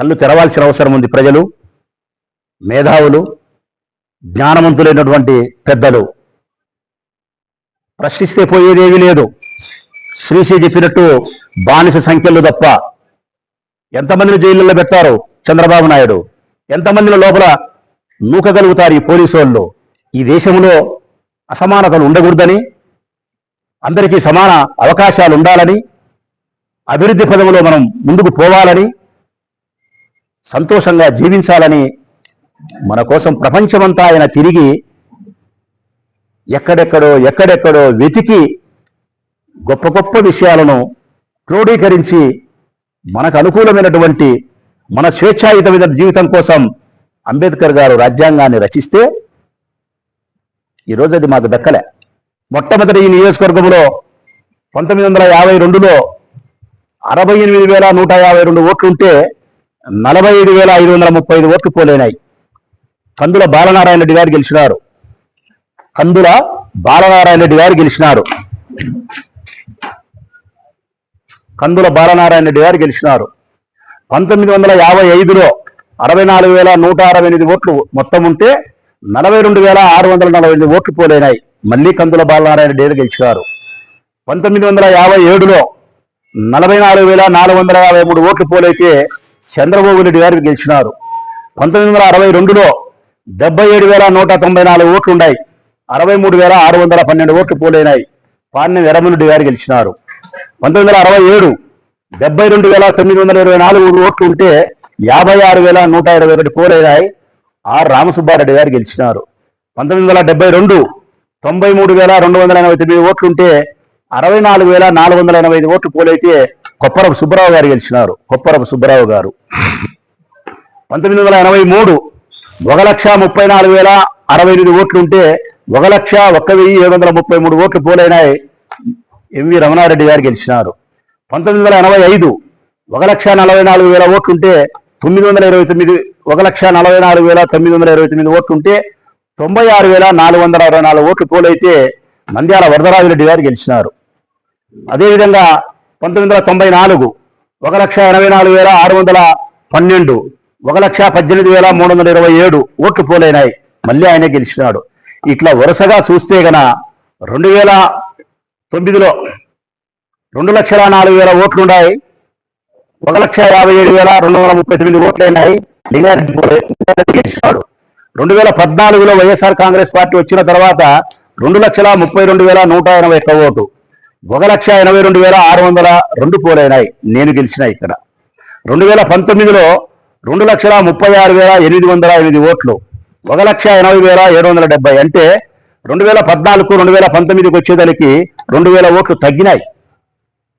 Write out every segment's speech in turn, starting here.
కళ్ళు తెరవాల్సిన అవసరం ఉంది ప్రజలు మేధావులు జ్ఞానవంతులైనటువంటి పెద్దలు. ప్రశ్నిస్తే పోయేదేమీ లేదు. శ్రీశ్రీ చెప్పినట్టు బానిస సంఖ్యలు తప్ప ఎంతమందిని జైళ్ళలో పెడతారు చంద్రబాబు నాయుడు? ఎంతమందిని లోపల నూకగలుగుతారు ఈ పోలీసు వాళ్ళు? ఈ దేశంలో అసమానతలు ఉండకూడదని అందరికీ సమాన అవకాశాలు ఉండాలని అభివృద్ధి పదవిలో మనం ముందుకు పోవాలని సంతోషంగా జీవించాలని మన కోసం ప్రపంచమంతా ఆయన తిరిగి ఎక్కడెక్కడో ఎక్కడెక్కడో వెతికి గొప్ప గొప్ప విషయాలను క్రోడీకరించి మనకు అనుకూలమైనటువంటి మన స్వేచ్ఛాయుతమైన జీవితం కోసం అంబేద్కర్ గారు రాజ్యాంగాన్ని రచిస్తే ఈరోజు అది మాకు దక్కలే. మొట్టమొదటి ఈ నియోజకవర్గంలో పంతొమ్మిది వందల యాభై రెండులో అరవై ఎనిమిది వేల నూట యాభై రెండు ఓట్లుంటే నలభై ఐదు వేల ఐదు వందల ముప్పై ఐదు ఓట్లు పోలేనాయి. కందుల బాలనారాయణ రెడ్డి గారు గెలిచినారు. కందుల బాలనారాయణ రెడ్డి గారు గెలిచినారు. కందుల బాలనారాయణ రెడ్డి గారు గెలిచినారు. పంతొమ్మిది వందల యాభై ఐదులో అరవై నాలుగు వేల నూట అరవై ఎనిమిది ఓట్లు మొత్తం ఉంటే నలభై రెండు వేల ఆరు వందల నలభై ఎనిమిది ఓట్లు పోలేనాయి. మళ్ళీ కందుల బాలనారాయణ రెడ్డి గారు గెలిచినారు. పంతొమ్మిది వందల యాభై ఏడులో నలభై నాలుగు వేల నాలుగు వందల యాభై మూడు ఓట్లు పోలైతే చంద్రబాబు రెడ్డి గారు గెలిచినారు. పంతొమ్మిది వందల అరవై రెండులో డెబ్బై ఏడు వేల నూట తొంభై నాలుగు ఓట్లు ఉన్నాయి. అరవై మూడు వేల ఆరు వందల పన్నెండు ఓట్లు పోలైనాయి. పాణ్యం వీరమనుడి గారు గెలిచినారు. పంతొమ్మిది వందల అరవై ఏడు డెబ్బై రెండు వేల తొమ్మిది వందల ఇరవై నాలుగు ఓట్లు ఉంటే యాభై ఆరు వేల నూట ఇరవై ఒకటి పోలైనాయి. ఆర్ రామసుబ్బారెడ్డి గారు గెలిచినారు. పంతొమ్మిది వందల డెబ్బై రెండు తొంభై మూడు వేల రెండు వందల ఎనభై తొమ్మిది ఓట్లు ఉంటే అరవై నాలుగు వేల నాలుగు వందల ఎనభై ఐదు ఓట్లు పోలైతే కొప్పరపు సుబ్బరావు గారు గెలిచినారు. కొప్పరపు సుబ్బరావు గారు. పంతొమ్మిది వందల ఎనభై మూడు ఒక లక్ష ముప్పై నాలుగు వేల అరవై ఎనిమిది ఓట్లు ఉంటే ఒక లక్ష ఒక్క వెయ్యి ఏడు వందల ముప్పై మూడు ఓట్లు పోలైనాయి. ఎంవి రమణారెడ్డి గారు గెలిచినారు. పంతొమ్మిది వందల ఎనభై ఐదు ఒక లక్ష నలభై నాలుగు వేల ఓట్లుంటే తొమ్మిది వందల ఇరవై తొమ్మిది ఒక లక్ష నలభై నాలుగు వేల తొమ్మిది వందల ఇరవై తొమ్మిది ఓట్లుంటే తొంభై ఆరు వేల నాలుగు వందల అరవై నాలుగు ఓట్లు పోలైతే నంద్యాల వరదరాజిరెడ్డి గారు గెలిచినారు. అదేవిధంగా పంతొమ్మిది వందల తొంభై నాలుగు ఒక లక్ష ఎనభై నాలుగు వేల ఆరు వందల పన్నెండు ఒక లక్ష పద్దెనిమిది వేల మూడు వందల ఇరవై ఏడు ఓట్లు పోలైనాయి. మళ్ళీ ఆయనే గెలిచినాడు. ఇట్లా వరుసగా చూస్తే గన రెండు వేల తొమ్మిదిలో రెండు లక్షల నాలుగు వేల ఓట్లు ఉన్నాయి ఒక లక్ష యాభై ఏడు వేల రెండు వందల ముప్పై తొమ్మిది ఓట్లు అయినాయి. లింగారెడ్డి గెలిచినాడు. రెండు వేల పద్నాలుగులో వైఎస్ఆర్ కాంగ్రెస్ పార్టీ వచ్చిన తర్వాత రెండు లక్షల ముప్పై రెండు వేల నూట ఎనభై ఒక్క ఓటు. ఒక లక్ష ఎనభై రెండు వేల ఆరు వందల రెండు పోలైనాయి నేను గెలిచిన ఇక్కడ. రెండు వేల పంతొమ్మిదిలో రెండు లక్షల ముప్పై ఆరు వేల ఎనిమిది వందల ఎనిమిది ఓట్లు. ఒక లక్ష ఎనభై వేల ఏడు వందల డెబ్బై. అంటే రెండు వేల పద్నాలుగు రెండు వేల పంతొమ్మిదికి వచ్చేదానికి రెండు వేల ఓట్లు తగ్గినాయి.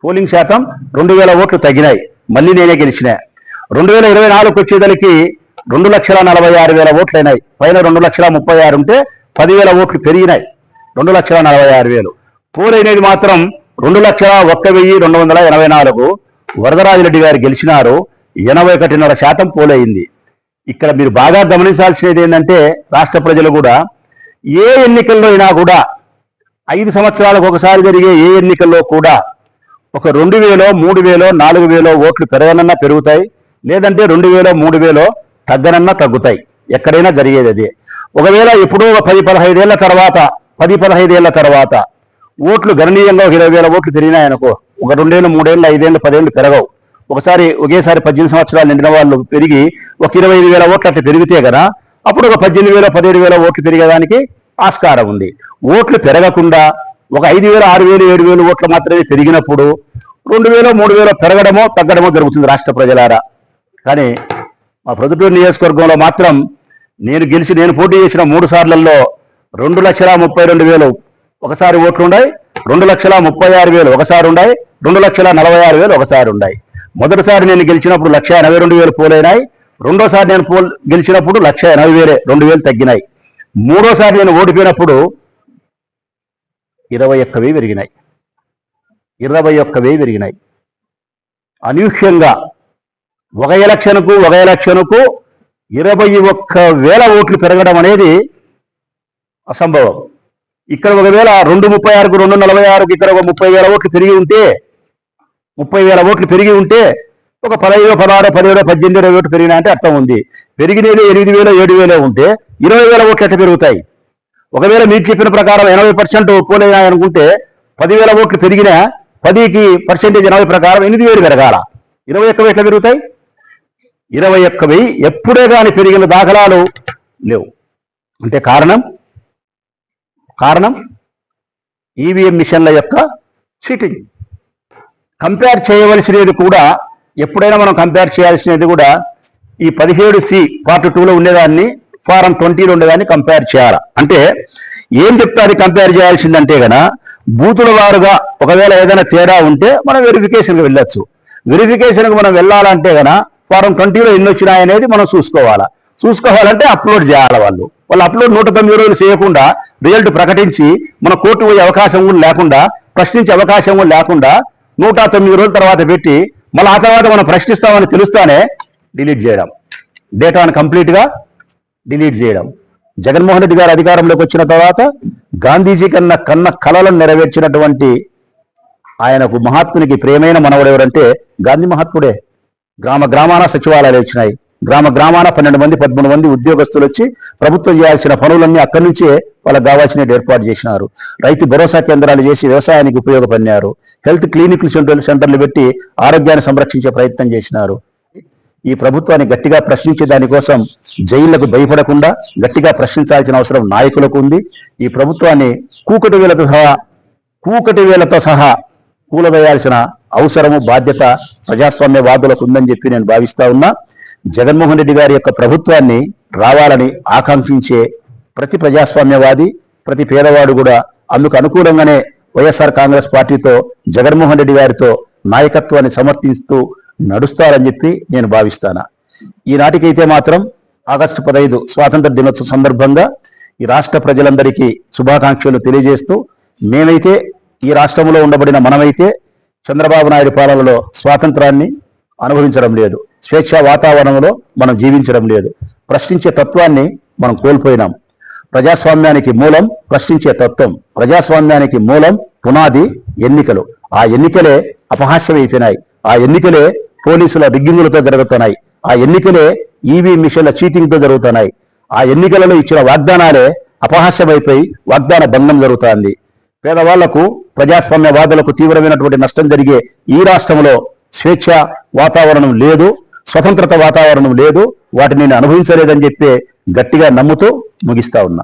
పోలింగ్ శాతం రెండు వేల ఓట్లు తగ్గినాయి. మళ్ళీ నేనే గెలిచిన. రెండు వేల ఇరవై నాలుగుకి వచ్చేదానికి రెండు లక్షల నలభై ఆరు వేల ఓట్లు అయినాయి పైన రెండు లక్షల ముప్పై ఆరు ఉంటే పదివేల ఓట్లు పెరిగినాయి. రెండు లక్షల నలభై ఆరు వేలు. పోలైనది మాత్రం రెండు లక్షల ఒక్క వెయ్యి రెండు వందల ఎనభై నాలుగు. వరదరాజిరెడ్డి గారు గెలిచినారు. ఎనభై ఒకటిన్నర శాతం పోలైంది. ఇక్కడ మీరు బాగా గమనించాల్సినది ఏంటంటే రాష్ట్ర ప్రజలు కూడా ఏ ఎన్నికల్లో అయినా కూడా ఐదు సంవత్సరాలకు ఒకసారి జరిగే ఏ ఎన్నికల్లో కూడా ఒక రెండు వేలో మూడు వేలో నాలుగు వేలో ఓట్లు పెరగనన్నా పెరుగుతాయి. లేదంటే రెండు వేలో మూడు వేలో తగ్గనన్నా తగ్గుతాయి. ఎక్కడైనా జరిగేది అదే. ఒకవేళ ఎప్పుడో ఒక పది పదహైదేళ్ళ తర్వాత పది పదహైదేళ్ళ తర్వాత ఓట్లు గణనీయంగా ఒక ఇరవై వేల ఓట్లు పెరిగినాయనుకో ఒక రెండేళ్ళు మూడేళ్ళు ఐదేళ్ళు పదేళ్ళు పెరగవు. ఒకసారి ఒకేసారి పద్దెనిమిది సంవత్సరాలు నిండిన వాళ్ళు పెరిగి ఒక ఇరవై ఐదు వేల ఓట్లు అట్లా పెరిగితే కదా అప్పుడు ఒక పద్దెనిమిది వేల పదిహేడు వేల ఓట్లు పెరిగేదానికి ఆస్కారం ఉంది. ఓట్లు పెరగకుండా ఒక ఐదు వేల ఆరు వేలు ఏడు వేలు ఓట్లు మాత్రమే పెరిగినప్పుడు రెండు వేలు మూడు వేలు పెరగడమో తగ్గడమో జరుగుతుంది రాష్ట్ర ప్రజలారా. కానీ మా ప్రొద్దుటూరు నియోజకవర్గంలో మాత్రం నేను గెలిచి నేను పోటీ చేసిన మూడు సార్లలో రెండు లక్షల ముప్పై రెండు వేలు ఒకసారి ఓట్లు ఉన్నాయి రెండు లక్షల ముప్పై ఆరు వేలు ఒకసారి ఉన్నాయి రెండు లక్షల నలభై ఆరు వేలు ఒకసారి ఉన్నాయి మొదటిసారి నేను గెలిచినప్పుడు లక్ష ఎనభై రెండు వేలు పోలైనాయి. రెండోసారి నేను పోల్ గెలిచినప్పుడు లక్ష ఎనభై వేలే రెండు వేలు తగ్గినాయి. మూడోసారి నేను ఓడిపోయినప్పుడు ఇరవై ఒక్క వెయ్యి పెరిగినాయి. ఇరవై ఒక్క వెయ్యి పెరిగినాయి. అనూహ్యంగా ఒక ఎలక్షన్కు ఒక ఎలక్షన్కు ఇరవై ఒక్క వేల ఓట్లు పెరగడం అనేది అసంభవం. ఇక్కడ ఒకవేళ రెండు ముప్పై ఆరుకు రెండు నలభై ఆరుకు ఇక్కడ ఒక ముప్పై వేల ఓట్లు పెరిగి ఉంటే ముప్పై వేల ఓట్లు పెరిగి ఉంటే ఒక పదహైదు పదహారు పదిహేడు పద్దెనిమిది ఇరవై ఓట్లు పెరిగినా అంటే అర్థం ఉంది. పెరిగినది ఎనిమిది వేలు ఏడు వేలు ఉంటే ఇరవై వేల ఓట్లు ఎట్లా పెరుగుతాయి? ఒకవేళ మీరు చెప్పిన ప్రకారం ఎనభై పర్సెంట్ పోలేనాయనుకుంటే పదివేల ఓట్లు పెరిగినా పదికి పర్సెంటేజ్ ఎనభై ప్రకారం ఎనిమిది వేలు పెరగాల. ఇరవై ఒక్క ఎట్లా పెరుగుతాయి? ఇరవై ఒక్క వెయ్యి ఎప్పుడే కానీ పెరిగిన దాఖలాలు లేవు. అంటే కారణం? కారణం ఈవీఎం మిషన్ల యొక్క చీటింగ్. కంపేర్ చేయవలసినది కూడా ఎప్పుడైనా మనం కంపేర్ చేయాల్సినది కూడా ఈ పదిహేడు సి పార్ట్ టూలో ఉండేదాన్ని ఫారం ట్వంటీలో ఉండేదాన్ని కంపేర్ చేయాలి. అంటే ఏం చెప్తారు కంపేర్ చేయాల్సిందంటే గన బూతుల వారుగా ఒకవేళ ఏదైనా తేడా ఉంటే మనం వెరిఫికేషన్కి వెళ్ళొచ్చు. వెరిఫికేషన్కి మనం వెళ్ళాలంటే గన ఫారం ట్వంటీలో ఎన్ని వచ్చినాయనేది మనం చూసుకోవాలా. చూసుకోవాలంటే అప్లోడ్ చేయాలి వాళ్ళు. వాళ్ళు అప్లోడ్ నూట తొమ్మిది రోజులు చేయకుండా రిజల్ట్ ప్రకటించి మన కోర్టు పోయే అవకాశం కూడా లేకుండా ప్రశ్నించే అవకాశం కూడా లేకుండా నూట తొమ్మిది రోజుల తర్వాత పెట్టి మళ్ళీ ఆ తర్వాత మనం ప్రశ్నిస్తామని తెలుస్తానే డిలీట్ చేయడం. డేటాను కంప్లీట్గా డిలీట్ చేయడం. జగన్మోహన్ రెడ్డి గారు అధికారంలోకి వచ్చిన తర్వాత గాంధీజీ కన్నా కన్న కలలను నెరవేర్చినటువంటి ఆయనకు మహాత్మునికి ప్రేమైన మనవడు ఎవరంటే గాంధీ మహాత్ముడే. గ్రామ గ్రామాన సచివాలయాలు వచ్చినాయి. గ్రామ గ్రామాన పన్నెండు మంది పదమూడు మంది ఉద్యోగస్తులు వచ్చి ప్రభుత్వం చేయాల్సిన పనులన్నీ అక్కడి నుంచే వాళ్ళకి కావాల్సిన ఏర్పాటు చేసినారు. రైతు భరోసా కేంద్రాలు చేసి వ్యవసాయానికి ఉపయోగపడినారు. హెల్త్ క్లినిక్ సెంటర్లు సెంటర్లు పెట్టి ఆరోగ్యాన్ని సంరక్షించే ప్రయత్నం చేసినారు. ఈ ప్రభుత్వాన్ని గట్టిగా ప్రశ్నించే దానికోసం జైళ్ళకు భయపడకుండా గట్టిగా ప్రశ్నించాల్సిన అవసరం నాయకులకు ఉంది. ఈ ప్రభుత్వాన్ని కూకటి వేలతో సహా కూకటి వేలతో సహా కూలవేయాల్సిన అవసరము బాధ్యత ప్రజాస్వామ్యవాదులకు ఉందని చెప్పి నేను భావిస్తా ఉన్నా. జగన్మోహన్ రెడ్డి గారి యొక్క ప్రభుత్వాన్ని రావాలని ఆకాంక్షించే ప్రతి ప్రజాస్వామ్యవాది ప్రతి పేదవాడు కూడా అందుకు అనుకూలంగానే వైఎస్ఆర్ కాంగ్రెస్ పార్టీతో జగన్మోహన్ రెడ్డి గారితో నాయకత్వాన్ని సమర్థిస్తూ నడుస్తారని చెప్పి నేను భావిస్తాను. ఈనాటికైతే మాత్రం ఆగస్టు పదహైదు స్వాతంత్ర దినోత్సవం సందర్భంగా ఈ రాష్ట్ర ప్రజలందరికీ శుభాకాంక్షలు తెలియజేస్తూ మేమైతే ఈ రాష్ట్రంలో ఉండబడిన మనమైతే చంద్రబాబు నాయుడు పాలనలో స్వాతంత్రాన్ని అనుభవించడం లేదు. స్వేచ్ఛ వాతావరణంలో మనం జీవించడం లేదు. ప్రశ్నించే తత్వాన్ని మనం కోల్పోయినాం. ప్రజాస్వామ్యానికి మూలం ప్రశ్నించే తత్వం. ప్రజాస్వామ్యానికి మూలం పునాది ఎన్నికలు. ఆ ఎన్నికలే అపహాస్యమైపోయినాయి. ఆ ఎన్నికలే పోలీసుల రిగ్గింగులతో జరుగుతున్నాయి. ఆ ఎన్నికలే ఈవీ మిషన్ల చీటింగ్తో జరుగుతున్నాయి. ఆ ఎన్నికలలో ఇచ్చిన వాగ్దానాలే అపహాస్యమైపోయి వాగ్దాన భంగం జరుగుతోంది. పేదవాళ్ళకు ప్రజాస్వామ్యవాదులకు తీవ్రమైనటువంటి నష్టం జరిగే ఈ రాష్ట్రంలో స్వేచ్ఛ వాతావరణం లేదు స్వతంత్రత వాతావరణం లేదు వాటిని నేను అనుభవించలేదని చెప్పే గట్టిగా నమ్ముతూ ముగిస్తా ఉన్నా.